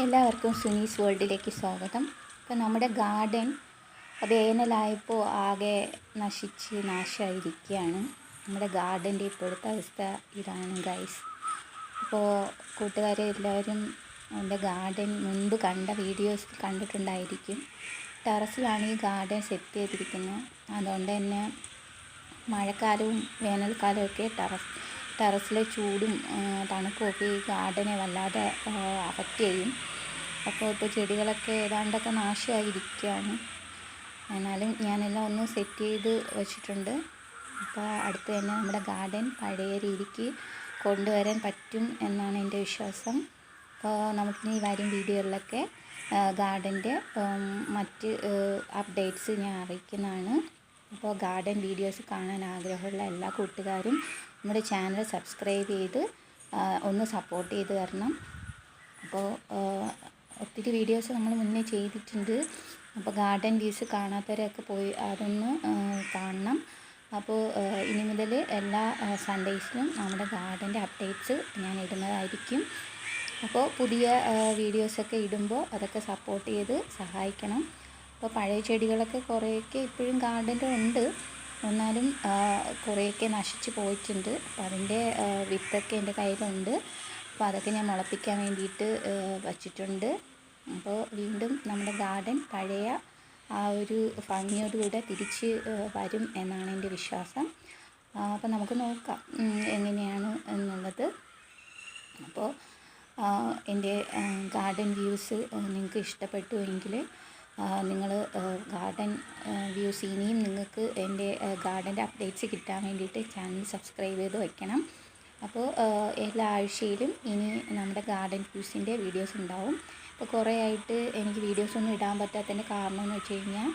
എല്ലാവർക്കും സുനീസ് വേൾഡിലേക്ക് സ്വാഗതം. ഇപ്പം നമ്മുടെ ഗാർഡൻ വേനലായപ്പോൾ ആകെ നശിച്ച് നാശമായിരിക്കുകയാണ്. നമ്മുടെ ഗാർഡന്റെ ഇപ്പോഴത്തെ അവസ്ഥ ഇതാണ് ഗൈസ് അപ്പോൾ കൂട്ടുകാരെ എല്ലാവരും എന്റെ ഗാർഡൻ മുൻപ് കണ്ട വീഡിയോസ് കണ്ടിട്ടുണ്ടായിരിക്കും. ടെറസിലാണ് ഈ ഗാർഡൻ സെറ്റ് ചെയ്തിരിക്കുന്നത്. അതുകൊണ്ട് തന്നെ മഴക്കാലവും വേനൽക്കാലവും ഒക്കെ ടെറസ് ടെറസിലെ ചൂടും തണുപ്പുമൊക്കെ ഈ ഗാർഡനെ വല്ലാതെ അഫക്റ്റ് ചെയ്യും. അപ്പോൾ ഇപ്പോൾ ചെടികളൊക്കെ ഏതാണ്ടൊക്കെ നാശമായിരിക്കുകയാണ് എന്നാലും ഞാനെല്ലാം ഒന്ന് സെറ്റ് ചെയ്ത് വച്ചിട്ടുണ്ട്. അപ്പോൾ അടുത്ത് തന്നെ നമ്മുടെ ഗാർഡൻ പഴയ രീതിക്ക് കൊണ്ടുവരാൻ പറ്റും എന്നാണ് എന്റെ വിശ്വാസം. അപ്പോൾ നമുക്കിനി വരും വീഡിയോകളിലൊക്കെ ഗാർഡന്റെ മറ്റ് അപ്ഡേറ്റ്സ് ഞാൻ അറിയിക്കുന്നതാണ്. അപ്പോൾ ഗാർഡൻ വീഡിയോസ് കാണാൻ ആഗ്രഹമുള്ള എല്ലാ കൂട്ടുകാരും നമ്മുടെ ചാനൽ സബ്സ്ക്രൈബ് ചെയ്ത് ഒന്ന് സപ്പോർട്ട് ചെയ്ത് തരണം. അപ്പോൾ ഒത്തിരി വീഡിയോസ് നമ്മൾ മുന്നേ ചെയ്തിട്ടുണ്ട്. അപ്പോൾ ഗാർഡൻ വ്യൂസ് കാണാത്തവരൊക്കെ പോയി അതൊന്ന് കാണണം. അപ്പോൾ ഇനി മുതൽ എല്ലാ സൺഡേസിലും നമ്മുടെ ഗാർഡന്റെ അപ്ഡേറ്റ്സ് ഞാൻ ഇടുന്നതായിരിക്കും. അപ്പോൾ പുതിയ വീഡിയോസൊക്കെ ഇടുമ്പോൾ അതൊക്കെ സപ്പോർട്ട് ചെയ്ത് സഹായിക്കണം. അപ്പോൾ പഴയ ചെടികളൊക്കെ കുറേയൊക്കെ ഇപ്പോഴും ഗാർഡനിൽ ഉണ്ട് എന്നാലും കുറേയൊക്കെ നശിച്ച് പോയിട്ടുണ്ട്. അപ്പോൾ അതിന്റെ വിത്തൊക്കെ എന്റെ കയ്യിലുണ്ട്. അപ്പോൾ അതൊക്കെ ഞാൻ മുളപ്പിക്കാൻ വേണ്ടിയിട്ട് വച്ചിട്ടുണ്ട്. അപ്പോൾ വീണ്ടും നമ്മുടെ ഗാർഡൻ പഴയ ആ ഒരു ഭംഗിയോടുകൂടെ തിരിച്ച് വരും എന്നാണ് എന്റെ വിശ്വാസം. അപ്പോൾ നമുക്ക് നോക്കാം എങ്ങനെയാണ് എന്നുള്ളത്. അപ്പോൾ എന്റെ ഗാർഡൻ വ്യൂസ് നിങ്ങൾക്ക് ഇഷ്ടപ്പെട്ടു എങ്കിൽ നിങ്ങൾ ഗാർഡൻ വ്യൂസ് ഇനിയും നിങ്ങൾക്ക് എന്റെ ഗാർഡന്റെ അപ്ഡേറ്റ്സ് കിട്ടാൻ വേണ്ടിയിട്ട് ചാനൽ സബ്സ്ക്രൈബ് ചെയ്ത് വയ്ക്കണം അപ്പോൾ എല്ലാ ആഴ്ചയിലും ഇനി നമ്മുടെ ഗാർഡൻ വ്യൂസിന്റെ വീഡിയോസ് ഉണ്ടാവും. അപ്പോൾ കുറേ ആയിട്ട് എനിക്ക് വീഡിയോസ് ഒന്നും ഇടാൻ പറ്റാത്തതിന്റെ കാരണം എന്ന് വെച്ച് കഴിഞ്ഞാൽ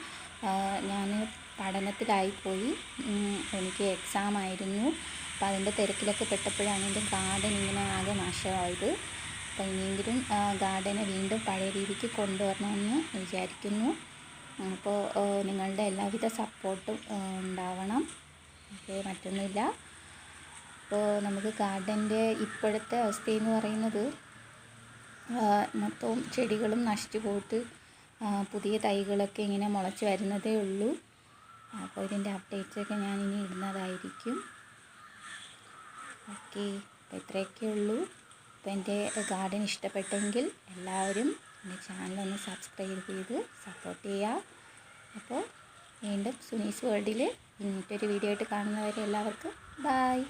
ഞാൻ പഠനത്തിലായിപ്പോയി എനിക്ക് എക്സാം ആയിരുന്നു. അപ്പോൾ അതിന്റെ തിരക്കിലൊക്കെ പെട്ടപ്പോഴാണ് എന്റെ ഗാർഡൻ ഇങ്ങനെ ആകെ നാശമായത്. അപ്പോൾ ഇനിയെങ്കിലും ഗാർഡനെ വീണ്ടും പഴയ രീതിക്ക് കൊണ്ടുവരണമെന്ന് വിചാരിക്കുന്നു. അപ്പോൾ നിങ്ങളുടെ എല്ലാവിധ സപ്പോർട്ടും ഉണ്ടാവണം. ഓക്കെ മറ്റൊന്നുമില്ല. അപ്പോൾ നമുക്ക് ഗാർഡന്റെ ഇപ്പോഴത്തെ അവസ്ഥയെന്ന് പറയുന്നത് മൊത്തവും ചെടികളും നശിച്ചു പോയിട്ട് പുതിയ തൈകളൊക്കെ ഇങ്ങനെ മുളച്ച് വരുന്നതേ ഉള്ളൂ. അപ്പോൾ ഇതിന്റെ അപ്ഡേറ്റ്സൊക്കെ ഞാൻ ഇനി ഇടുന്നതായിരിക്കും. ഓക്കെ അപ്പോൾ ഇത്രയൊക്കെ ഉള്ളൂ അപ്പോൾ എന്റെ ഗാർഡൻ ഇഷ്ടപ്പെട്ടെങ്കിൽ എല്ലാവരും എന്റെ ചാനലൊന്ന് സബ്സ്ക്രൈബ് ചെയ്ത് സപ്പോർട്ട് ചെയ്യുക. അപ്പോൾ വീണ്ടും സുനീസ് വേൾഡിൽ ഇന്നത്തെ ഒരു വീഡിയോ ആയിട്ട് കാണുന്നവരെ എല്ലാവർക്കും ബായ്